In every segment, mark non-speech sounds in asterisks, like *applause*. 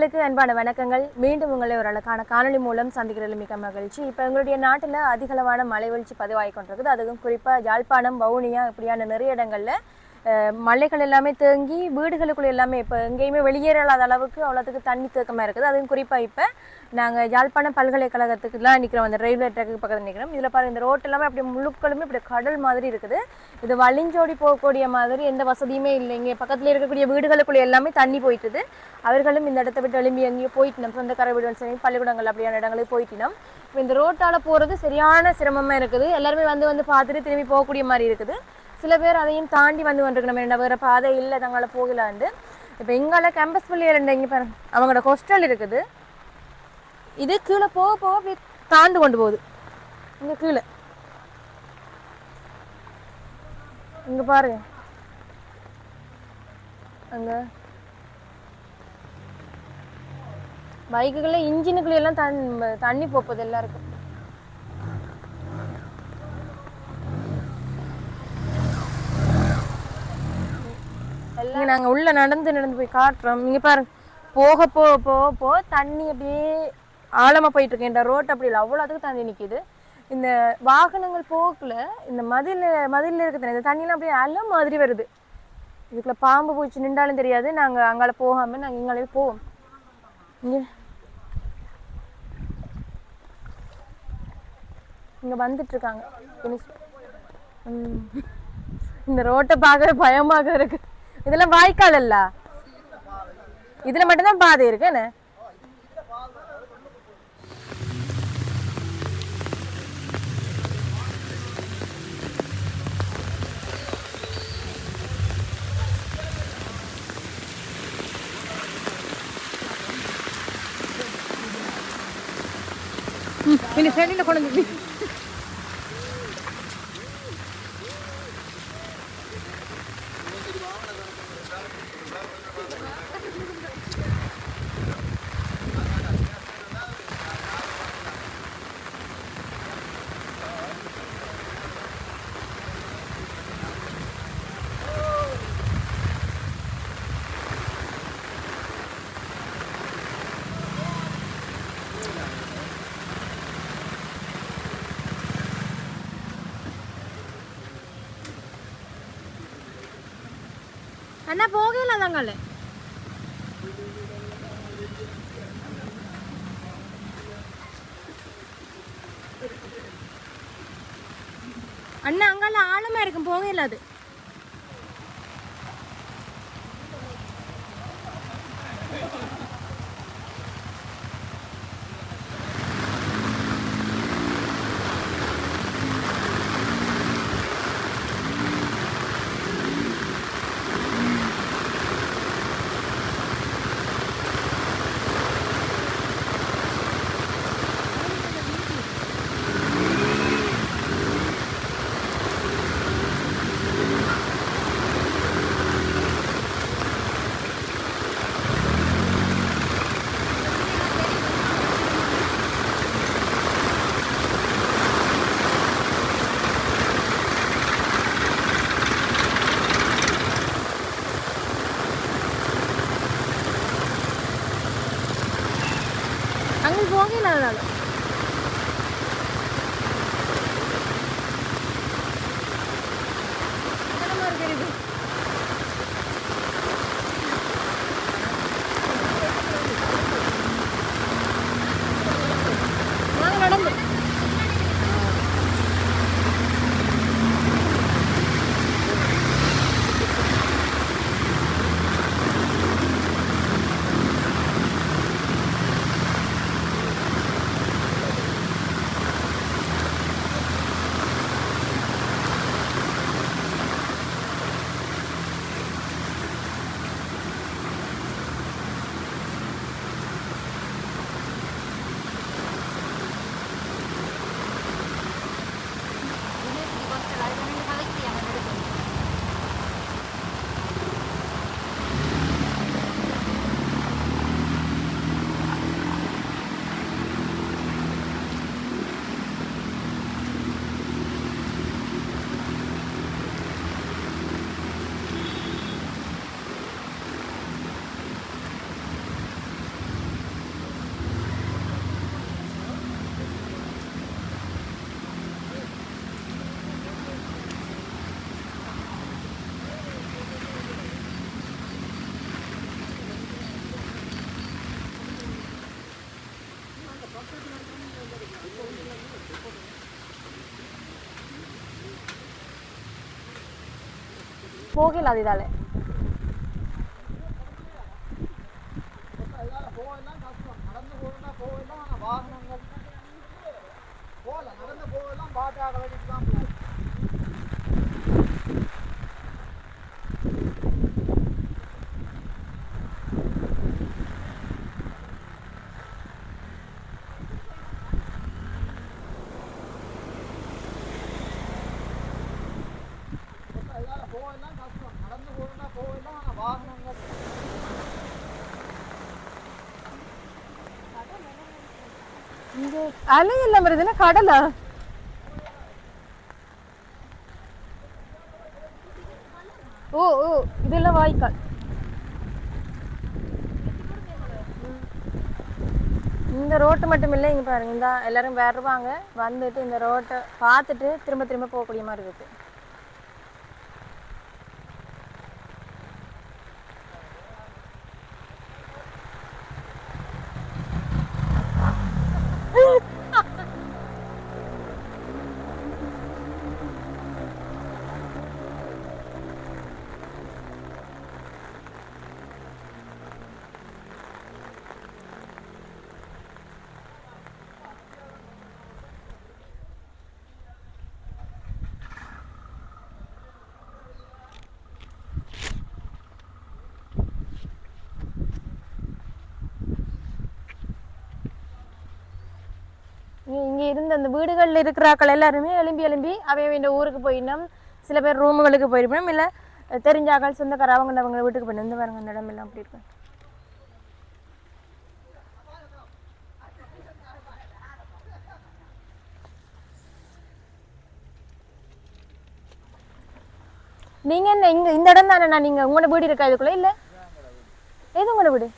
நேயர்களுக்கு அன்பான வணக்கங்கள். மீண்டும் உங்களை ஒரு அழகான காணொளி மூலம் சந்திக்கிறது மிக மகிழ்ச்சி. இப்போ எங்களுடைய நாட்டில் அதிகளவான மழை வீழ்ச்சி பதிவாகி கொண்டிருக்குது. அதுவும் குறிப்பாக யாழ்ப்பாணம் வவுனியா இப்படியான நிறைய இடங்களில் மலைகள் எல்லாமே தேங்கி வீடுகளுக்குள்ள எல்லாமே இப்போ எங்கேயுமே வெளியேறாத அளவுக்கு அவ்வளோத்துக்கு தண்ணி தேக்கமாக இருக்குது. அதுவும் குறிப்பாக இப்போ நாங்கள் யாழ்ப்பாணம் பல்கலைக்கழகத்துக்குலாம் நிற்கிறோம் அந்த ரயில்வே ட்ராக்கு பக்கத்தில் நிற்கிறோம் இதில் பாருங்கள் இந்த ரோட் எல்லாமே அப்படி முழுக்களுமே இப்படி கடல் மாதிரி இருக்குது. இது வழிஞ்சோடி போகக்கூடிய மாதிரி எந்த வசதியுமே இல்லை. இங்கே பக்கத்தில் இருக்கக்கூடிய வீடுகளுக்குள்ளே எல்லாமே தண்ணி போயிட்டுது. அவர்களும் இந்த இடத்த விட்டு எழும்பி எங்கேயோ போயிட்டினோம். சொந்தக்கார வீடுகள் சரி பள்ளிக்கூடங்கள் அப்படியான இடங்களுக்கு போயிட்டினோம். இப்போ இந்த ரோட்டால் போகிறது சரியான சிரமமாக இருக்குது. எல்லாருமே வந்து வந்து பார்த்துட்டு திரும்பி போகக்கூடிய மாதிரி இருக்குது. சில பேர் அதையும் தாண்டி வந்து வந்துருக்கணும் என்ன வேறு பாதை இல்லை தங்களை போகலாண்டு இப்போ எங்கால கேம்பஸ் பள்ளியில் இங்கே பாருங்க. அவங்களோட ஹோஸ்டல் இருக்குது. இது கீழே போக போக அப்படி தாண்டு கொண்டு போகுது. இங்கே கீழே. இங்கே பாருங்க. அங்கே. பைக்குகளில் இன்ஜினுக்குள்ளே எல்லாம் தண் தண்ணி போப்போது எல்லாருக்கும். இங்கே நாங்கள் உள்ள நடந்து நடந்து போய் காட்டுறோம். இங்க பாருங்க போக போக போக போக தண்ணி அப்படியே ஆழமா போயிட்டு இருக்கேன் ரோட் அப்படி இல்லை. அவ்வளோ அதுக்கு தண்ணி நிக்குது. இந்த வாகனங்கள் போக்குல இந்த மதில் மதிலில் இருக்க தண்ணி இந்த தண்ணியெல்லாம் அப்படியே அலை மாதிரி வருது. இதுக்குள்ள பாம்பு பூச்சி நின்றாலும் தெரியாது. நாங்க அங்கால போகாம நாங்க இங்காலே போவோம். இங்க. இங்க வந்துட்டு இருக்காங்க. இந்த ரோட்டை பார்க்க பயமாக இருக்கு. இதெல்லாம் வாய்க்கால் இல்ல இதுல மட்டும்தான் பாதை இருக்கு என்ன? இந்த செடியில் கொண்டு வந்து அண்ணா போகல தாங்களே அண்ணா அங்கால ஆழமா இருக்கும் போகல அது போகல அது இதால அதனால போகலாம் கஷ்டம் நடந்து போகலாம் போகலாம் ஆனால் வாகனங்கள் போகலாம் நடந்து போகலாம் பாட்டாக வேண்டிட்டு தான் போகும் அதனால போகலாம் கஷ்டம். நடந்து போகணும்னா போகலாம் ஆனால் வாகனங்கள். இங்க அலை எல்லாம் வருதுன்னா கடலா? ஓ ஓ இதெல்லாம் வாய்க்கால். இந்த ரோட்டு மட்டும் இல்லை இங்கே பாருங்க இந்த எல்லாரும் வருவாங்க வந்துட்டு இந்த ரோட்டை பார்த்துட்டு திரும்ப திரும்ப போகக்கூடிய மாதிரி இருக்கு. இருந்த அந்த வீடுகளில் இருக்கிறாக்கள் எல்லாருமே எலும்பி எலும்பி அவை இந்த ஊருக்கு போயிடணும் சில பேர் ரூமுகளுக்கு போயிருப்போம். இல்லை தெரிஞ்சாக்கள் சொந்தக்கார அவங்க அவங்க வீட்டுக்கு போயிடும் வந்து பாருங்க அந்த இடம் எல்லாம் அப்படி இருக்கு நீங்க என்ன இங்க இந்த இடம் தானே நீங்க உங்களோட வீடு இருக்கா இதுக்குள்ள? இல்ல. இது உங்களோட வீடு?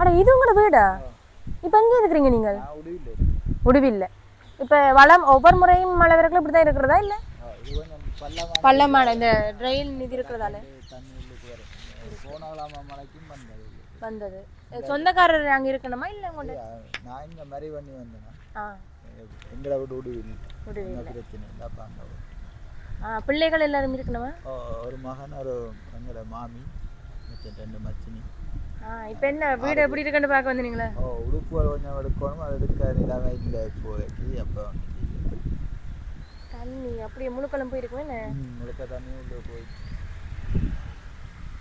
அட இது உங்களோட வீடா? இப்ப எங்க இருக்கிறீங்க நீங்கள்? உடவில்லை இப்போ வளம் ஒவ்வொரு முறையும் மழை வரக்குள்ள இப்படி தான் இருக்கிறதா இல்லை பள்ளமான இந்த ட்ரெயின் இது இருக்கிறதால. வந்தது. வந்தது. சொந்தக்காரர் அங்கே இருக்கணுமா இல்லை உங்கள்ட்ட? நான் இங்கே மறை பண்ணி வந்தேன். ஆ. எங்களை விட உடவில் பிள்ளைகள் எல்லாரும் இருக்கணுமா? ஒரு மகன் ஒரு எங்களோட மாமி ரெண்டு மச்சினி. இப்போ என்ன? வீடு எப்படி இருக்குன்னு பார்க்க வந்தீங்களா? ஓ உடுப்புகள் கொஞ்சம் எடுக்கணும். அது எடுக்க நிலைமை இல்லை இப்போதைக்கு. அப்போ தண்ணி அப்படியே முழுக்கலம் போயிருக்குமே என்ன? முழுக்க தண்ணி உள்ள போய்.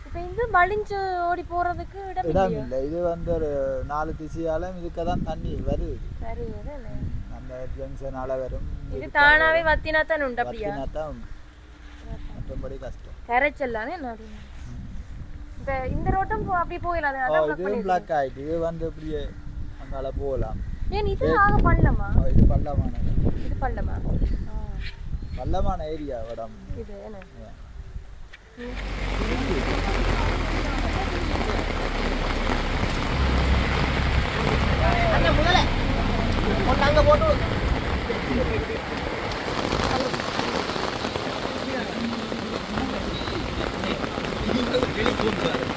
இப்போ இது வலிஞ்சு ஓடி போகிறதுக்கு இடம் இடம் இல்லை. இது வந்து ஒரு நாலு திசையாலும் இதுக்கு தான் தண்ணி வருது. என்ன அந்த ஜங்ஷனால வரும். இது தானாவே வத்தினா தான் உண்டு அப்படியா? தான் உண்டு. மற்றபடி கஷ்டம். கரைச்சல்லானே என்ன இப்போ இந்த ரோட்டும் அப்படியே போயிடலாம் இதுவும் பண்ணிருக்கு. பிளாக் ஆகிட்டு இது வந்து அப்படியே அங்கால போகலாம். ஏன் இது ஆக பண்ணலாமா ஓ, இது பள்ளமான இது பண்ணலாமா ஆ. பள்ளமான ஏரியா வடம். இது என்ன? 给你滚过来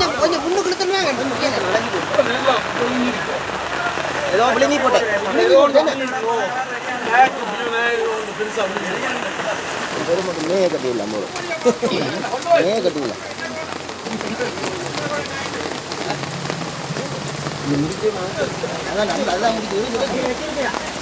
கொஞ்சம் கொஞ்சம் புண்ணு கொடுத்துருவாங்க ஏதோ பிள்ளைங்க போட்டேன் பெருமட்டு மேய கட்டிடலாம் மேய கட்டிடலாம் அதான் நம்ம அதான் முடிக்குது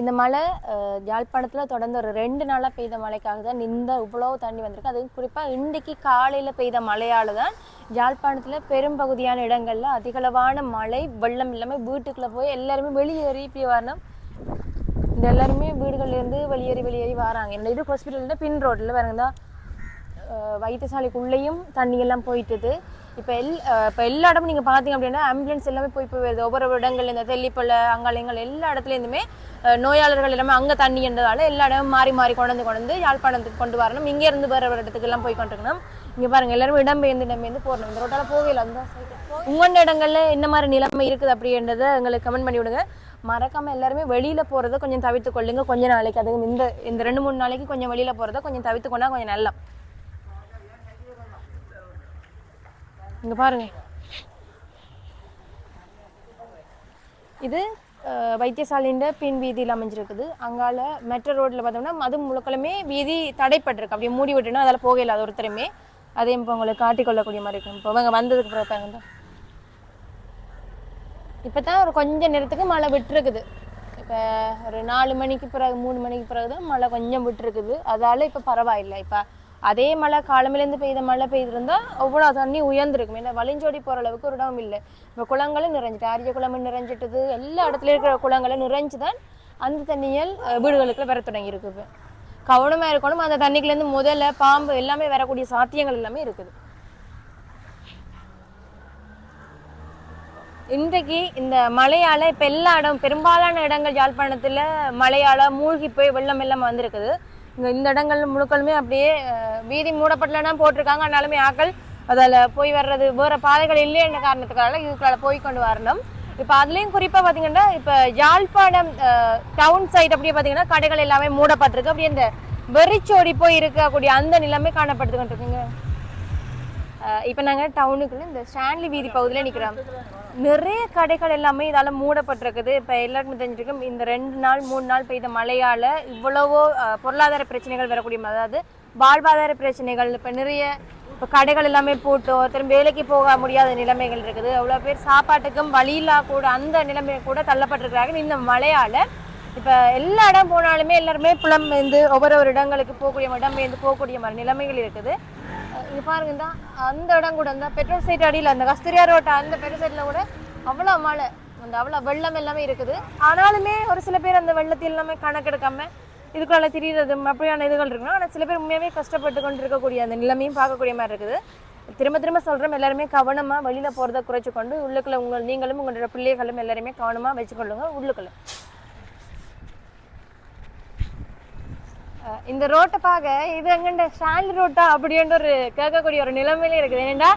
இந்த மழை யாழ்ப்பாணத்தில் தொடர்ந்து ஒரு ரெண்டு நாளாக பெய்த மழைக்காக தான் இந்த இவ்வளோ தண்ணி வந்திருக்கு. அதுவும் குறிப்பாக இன்றைக்கு காலையில் பெய்த மழையால் தான் யாழ்ப்பாணத்தில் பெரும்பகுதியான இடங்களில் அதிகளவான மழை வெள்ளம் இல்லாமல் வீட்டுக்குள்ளே போய் எல்லாருமே வெளியேறி இப்படி வரணும். இந்த எல்லாருமே வீடுகள்லேருந்து வெளியேறி வெளியேறி வராங்க. இந்த இது ஹாஸ்பிட்டலில் பின் ரோட்டில் பாருங்க. தான் வைத்தியசாலைக்குள்ளேயும் தண்ணியெல்லாம் போயிட்டுது. இப்போ எல் இப்போ எல்லா இடமும் நீங்கள் பார்த்தீங்க அப்படின்னா ஆம்புலன்ஸ் எல்லாமே போய் போய் வருது. ஒவ்வொரு இடங்கள் இந்த தெல்லிப்பள்ளை அங்காளங்கள் எல்லா இடத்துலேருந்துமே நோயாளர்கள் எல்லாமே அங்கே தண்ணி என்றதால எல்லா இடமும் மாறி மாறி கொண்டு வந்து கொண்டு வந்து யாழ்ப்பாணத்துக்கு கொண்டு வரணும். இங்கேருந்து வர வேறு ஒரு இடத்துக்கெல்லாம் போய் கொண்டிருக்கணும். இங்கே பாருங்கள் எல்லாரும் இடம்பெயர்ந்து இடம்பெயர்ந்து போகணும் இந்த ரோட்டால் போகல அந்த உங்களோட இடங்களில் என்ன மாதிரி நிலைமை இருக்குது அப்படின்றத எங்களுக்கு கமெண்ட் பண்ணி விடுங்க. மறக்காம எல்லாருமே வெளியில போறதை கொஞ்சம் தவிர்த்து கொள்ளுங்க கொஞ்ச நாளைக்கு அதுவும் இந்த இந்த ரெண்டு மூணு நாளைக்கு கொஞ்சம் வெளியில போறதை கொஞ்சம் தவிர்த்து கொண்டா கொஞ்சம் நல்லா இங்க பாருங்க. இது அஹ், பின் வீதியில் அமைஞ்சிருக்குது. அங்கால மெட்ரோ ரோட்ல பார்த்தோம்னா அது முழுக்கலுமே வீதி தடைப்பட்டிருக்கு. அப்படியே மூடி விட்டுனா அதில் போக இல்லாத ஒருத்தருமே அதையும் இப்போ உங்களுக்கு காட்டிக்கொள்ளக்கூடிய மாதிரி இருக்கும். இப்போ அவங்க வந்ததுக்கு பிறகு பாருங்க இப்போ தான் ஒரு கொஞ்ச நேரத்துக்கு மழை விட்டுருக்குது. இப்போ ஒரு நாலு மணிக்கு பிறகு மூணு மணிக்கு பிறகு தான் மழை கொஞ்சம் விட்டுருக்குது. அதால இப்போ பரவாயில்லை. இப்போ அதே மழை காலமிலேருந்து பெய்த மழை பெய்திருந்தா அவ்வளோ தண்ணி உயர்ந்திருக்கும். ஏன்னா வலிஞ்சோடி போகிற அளவுக்கு ஒரு இடம் இல்லை. இப்போ குளங்களும் நிறைஞ்சிட்டு ஆரிய குளமும் நிறைஞ்சிட்டது. எல்லா இடத்துல இருக்கிற குளங்களும் நிறைஞ்சு தான் அந்த தண்ணியல் வீடுகளுக்குள்ள வர தொடங்கி இருக்குது கவனமாக இருக்கணும். அந்த தண்ணிக்குலேருந்து முதல்ல பாம்பு எல்லாமே வரக்கூடிய சாத்தியங்கள் எல்லாமே இருக்குது. இன்றைக்கு இந்த மழையால் இப்போ எல்லா இடம் பெரும்பாலான இடங்கள் யாழ்ப்பாணத்தில் மழையால் மூழ்கி போய் வெள்ளம் வெள்ளம் வந்திருக்குது. இங்க இந்த இடங்கள் முழுக்களுமே அப்படியே வீதி மூடப்படலன்னா போட்டிருக்காங்க. ஆனாலுமே ஆக்கள் அதில் போய் வர்றது வேற பாதைகள் இல்லைன்ற காரணத்துக்காக இதுக்குள்ள போய் கொண்டு வரணும். இப்போ அதுலேயும் குறிப்பாக பார்த்தீங்கன்னா இப்போ யாழ்ப்பாணம் டவுன் சைட் அப்படியே பார்த்தீங்கன்னா கடைகள் எல்லாமே மூடப்பட்டிருக்கு. அப்படியே இந்த வெறிச்சோடி போய் இருக்கக்கூடிய அந்த நிலைமை காணப்படுத்து இருக்குங்க இப்போ நாங்கள் டவுனுக்குள்ளே இந்த ஸ்டான்லி வீதி பகுதியில் நிற்கிறோம் நிறைய கடைகள் எல்லாமே இதால மூடப்பட்டிருக்குது. இப்ப எல்லாருக்கும் தெரிஞ்சிருக்கும் இந்த ரெண்டு நாள் மூணு நாள் பெய்த மழையால இவ்வளவோ பொருளாதார பிரச்சனைகள் வரக்கூடிய அதாவது வாழ்வாதார பிரச்சனைகள் இப்ப நிறைய இப்ப கடைகள் எல்லாமே போட்டோ திரும்ப வேலைக்கு போக முடியாத நிலைமைகள் இருக்குது. அவ்வளவு பேர் சாப்பாட்டுக்கும் வழியில்லா கூட அந்த நிலைமை கூட தள்ளப்பட்டிருக்கிறாங்க இந்த மழையால இப்ப எல்லா இடம் போனாலுமே எல்லாருமே புலம் வந்து ஒவ்வொரு ஒரு இடங்களுக்கு போகக்கூடிய இடம்பெயர்ந்து போகக்கூடிய மாதிரி நிலைமைகள் இருக்குது. இங்க பாருங்க தான் அந்த இடம் கூட இந்த பெட்ரோல் சைட் அடியில் அந்த கஸ்தூரியா ரோட்டை அந்த பெட்ரோல் சைட்ல கூட அவ்வளோ மழை. அந்த அவ்வளோ வெள்ளம் எல்லாமே இருக்குது. ஆனாலுமே ஒரு சில பேர் அந்த வெள்ளத்தில் எல்லாமே கணக்கெடுக்காம இதுக்குள்ள திரியிறது அப்படியான இதுகள் இருக்கணும் ஆனால் சில பேர் உண்மையாகவே கஷ்டப்பட்டு கொண்டு இருக்கக்கூடிய அந்த நிலைமையும் பார்க்கக்கூடிய மாதிரி இருக்குது. திரும்ப திரும்ப சொல்கிறோம் எல்லாருமே கவனமாக வெளியில் போகிறத குறைச்சிக்கொண்டு உள்ளுக்குள்ள உங்கள் நீங்களும் உங்களோட பிள்ளைகளும் எல்லாருமே கவனமாக வச்சுக்கொள்ளுங்க உள்ளுக்குள்ள. இந்த ரோட்டை பார்க்க இது எங்கண்ட ஸ்டாண்ட் ரோட்டா அப்படின்ற ஒரு கேட்கக்கூடிய ஒரு நிலைமையில இருக்குது. ஏன்னா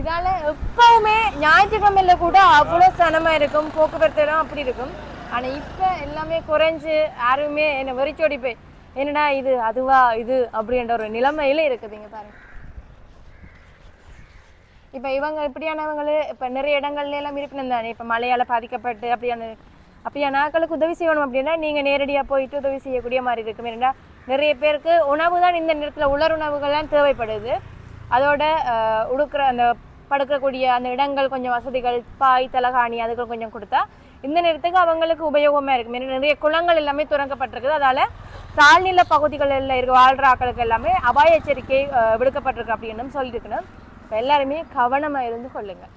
இதால எப்பவுமே ஞாயிற்றுக்கிழமையில கூட அவ்வளோ சனமா இருக்கும் போக்குவரத்து இடம் அப்படி இருக்கும். ஆனா இப்ப எல்லாமே குறைஞ்சு யாருமே என்ன வெறிச்சோடி போய் என்னடா இது அதுவா இது அப்படின்ற ஒரு நிலைமையில இருக்குதுங்க பாருங்க. இப்போ இவங்க இப்படியானவங்களே இப்போ நிறைய இடங்கள்ல எல்லாம் இருக்கணும் தானே. இப்போ மழையால பாதிக்கப்பட்டு அப்படியான அப்படியான ஆட்களுக்கு உதவி செய்யணும் அப்படின்னா நீங்கள் நேரடியாக போயிட்டு உதவி செய்யக்கூடிய மாதிரி இருக்கும். ஏன்னா நிறைய பேருக்கு உணவு தான் இந்த நேரத்தில் உலர் உணவுகள்லாம் தேவைப்படுது. அதோட உடுக்கிற உடுக்குற அந்த படுக்கக்கூடிய அந்த இடங்கள் கொஞ்சம் வசதிகள் பாய் தலகாணி அதுகள் கொஞ்சம் கொடுத்தா இந்த நேரத்துக்கு அவங்களுக்கு உபயோகமாக இருக்கும். ஏன்னா நிறைய குளங்கள் எல்லாமே துறங்கப்பட்டிருக்குது அதால் தாழ்நில பகுதிகளில் இருக்க வாழ்கிற ஆக்களுக்கு எல்லாமே அபாய எச்சரிக்கை விடுக்கப்பட்டிருக்கு அப்படின்னு சொல்லியிருக்கணும். இப்போ எல்லாருமே கவனமாக இருந்து கொள்ளுங்கள்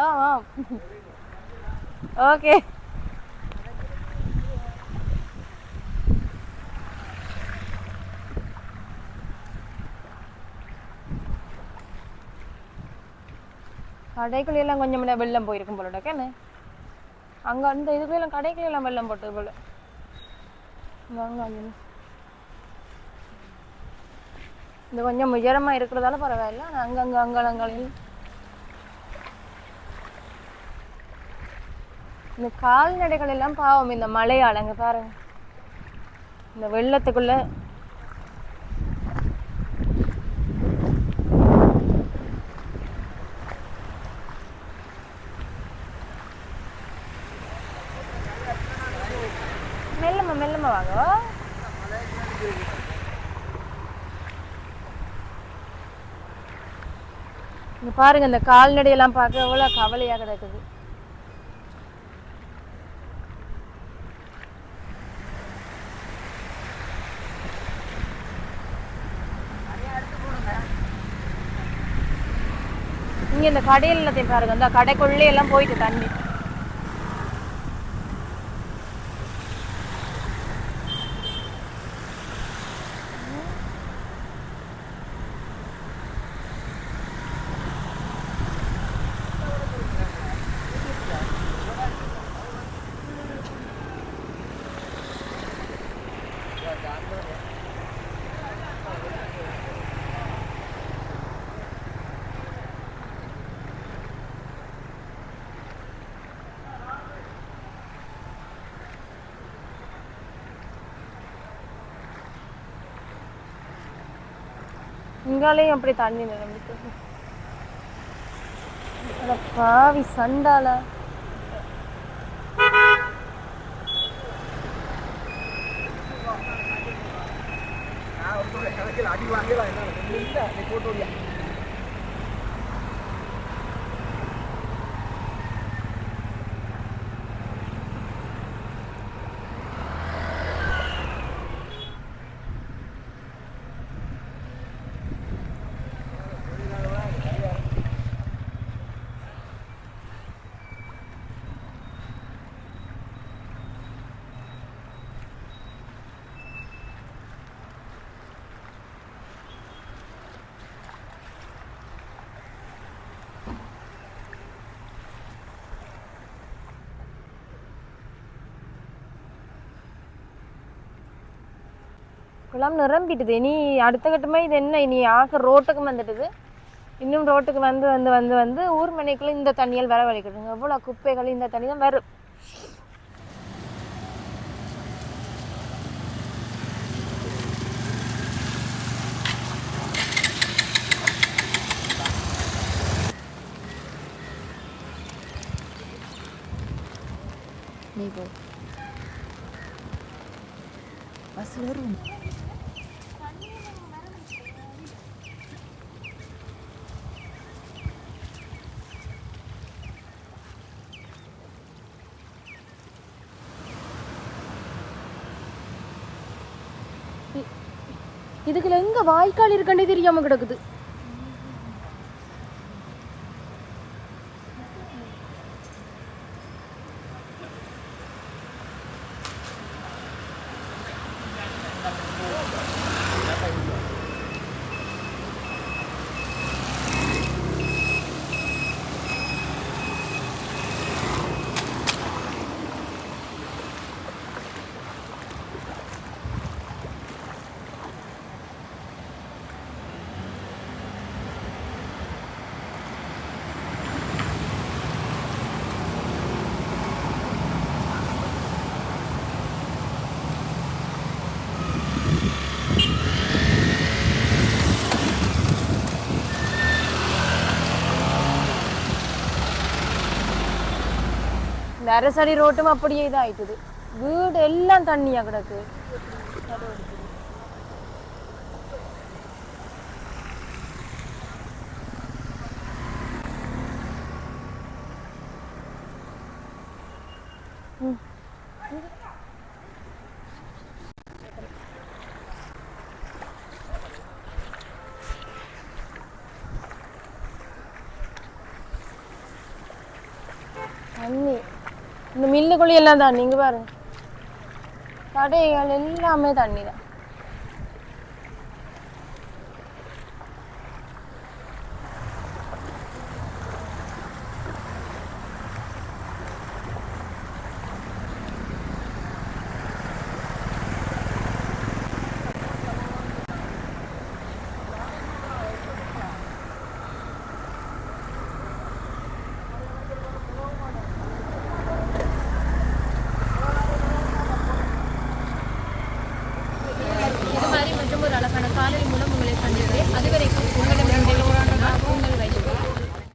*laughs* ஓகே. கடைக்குள்ளெல்லாம் கொஞ்சம் முன்ன வெள்ளம் போயிருக்கும் போல டக்கன்னு அங்க அந்த இதுக்குள்ள எல்லாம் எல்லாம் வெள்ளம் போட்டது போல. வாங்க இது கொஞ்சம் உயரமா இருக்கிறதால பரவாயில்ல ஆனா அங்கங்க அங்கலங்களையும் இந்த கால்நடைகள் எல்லாம் பாவம் இந்த மழையால் அங்கே பாருங்க. இந்த வெள்ளத்துக்குள்ள. மெல்லம்மா மெல்லம்மா வாங்க. இங்கே பாருங்க இந்த கால்நடையெல்லாம் பார்க்க எவ்வளோ கவலையாக கிடக்குது இங்க இந்த கடையில் எல்லாத்தையும் பாருங்க. இந்த கடைக்குள்ளே எல்லாம் போயிட்டு தண்ணி. இங்காலையும் அப்படி தண்ணி நிரம்பிட்டு பாவி சண்டால அடி வாங்கலாம் என்ன இல்லை நீ போட்டு விடியா குளம் நிரம்பிட்டுது. இனி அடுத்த கட்டமாக இது என்ன? இனி ஆக ரோட்டுக்கு வந்துட்டுது. இன்னும் ரோட்டுக்கு வந்து வந்து வந்து வந்து ஊர் மனைக்குள்ள இந்த தண்ணியால் வர வலிக்கிடுங்க எவ்வளோ குப்பைகள் இந்த தண்ணி தான் வரும். நீ போ. பஸ் வரும். இதுக்குள்ள எங்க வாய்க்கால் இருக்கண்டே தெரியாம கிடக்குது. இந்த அரசடி ரோட்டும் அப்படியே இதாயிட்டுது வீடு எல்லாம் தண்ணியா கிடக்கு தண்ணி இந்த மில்லுக்குள்ளி எல்லாம் தண்ணி இங்க பாருங்க. கடைகள் எல்லாமே தண்ணி தான்